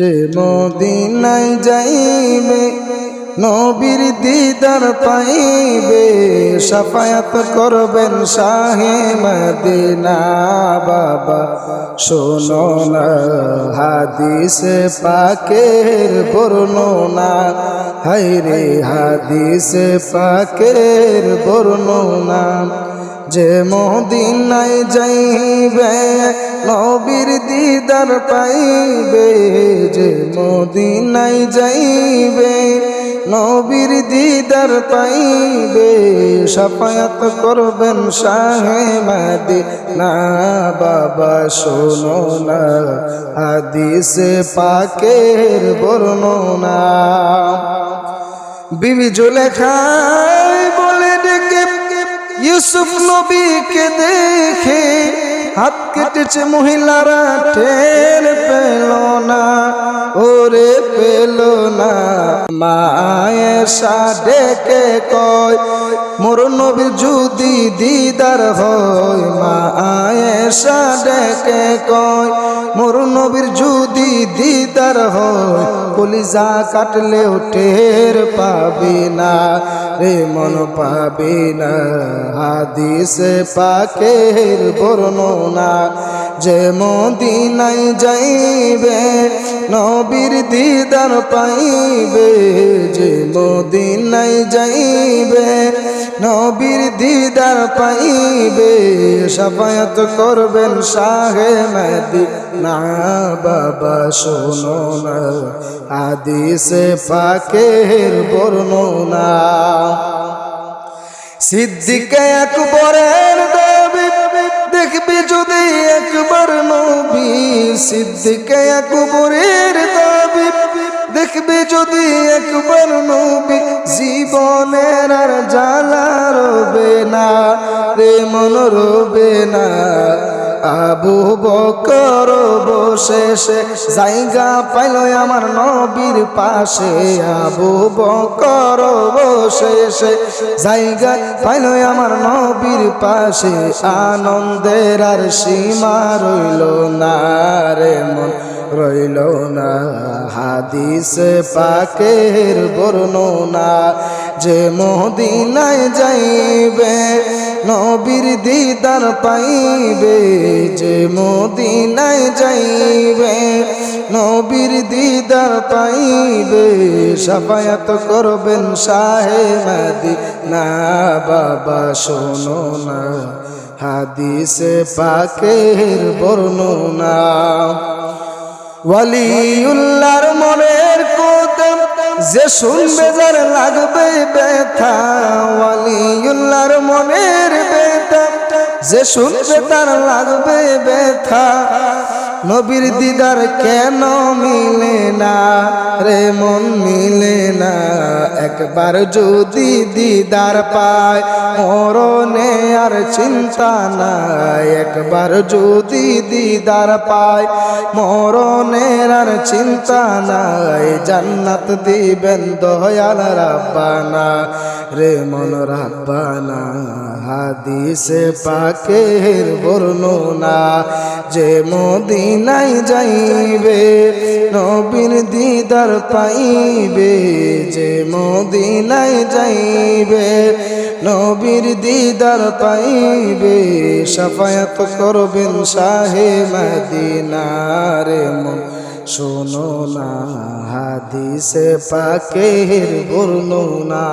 যে মদিনায় যাইবে, নবীর দিদার পাইবে, সাফায়াত করবেন শাহে মদিনা বাবা। শোনো না, হাদিসে পাকের বর্ণনা হাইরে হাদিসে পাকের বর্ণনা। যে মদিনায় যাইবে, নবীর দিদার পাইবে। যে মদিনায় যাইবে, নবীর দিদার পাইবে। সাফায়াত করবেন শাহে মাদি না বাবা, শোনো না, হাদিসে পাকের বর্ণনা। বিবি ডেকে ইউসুফ নবীকে দেখে হাত কেটেছে মহিলারা টের পেল না ওরে পেল না। মায়েশা ডেকে কয়, মোর নবীর যদি দিদার হয় মা আয়েশা ডেকে কয়, মোর নবীর যদি দিদার হয়, কলিজা কাটলেও টের পাবি না, রে মন পাবি না, হাদিসে পাকের বর্ণনা, যে মদিনাই যাইবে নবীর দিদার পাইবে যে মদিনাই যাইবে। নবীর দিদার পাইবে, সাফায়াত করবেন শাহে মেদি না বাবা, শোনো না, হাদিসে পাকের বর্ণনা। সিদ্দিকে একবারের সিদ্দিকে একবারের দাবি, দেখবে যদি একবার নবী জীবনের আর জ্বালা রবে না, রে মন রবে না। আবু বকর বসে জায়গা পাইল আমার নবীর পাশে। আবু বকর বসে জায়গা পাইল আমার নবীর পাশে। আনন্দের আর সীমা রইল না রে মন, রইল না। হাদিস পাকের বর্ণনা, যে মদিনায় যাইবে, নবীর দিদার পাইবে। যে মদিনায় যাইবে, নবীর দিদার পাইবে, সাফায়াত করবেন শাহে মাদি না বাবা, শোনো না, হাদিসে পাকের বর্ণনা। ওয়ালিউল্লাহর মনের কোদম, যে শুনবে যার লাগবে ব্যথা। ওয়ালিউল্লাহর মনের যে শুনবে তার লাগবে ব্যথা নবীর দিদার কেন মিলে না? রে মন মিলে না। একবার যদি দিদার পায়, মরণে আর চিন্তা নাই। একবার যদি দিদার পায় মরণের আর চিন্তা নাই। জান্নাত দিবেন দয়াল রাব্বানা। রে মন রাব্বানা, হাদিসে পাকের বর্ণনা, যে মদিনাই যাইবে, নবীর দিদার পাইবে, যে মদিনাই যাইবে, নবীর দিদার পাইবে, সাফায়াত করবেন শাহে মদিনারে শোনো না, হাদিসে পাকের বর্ণনা।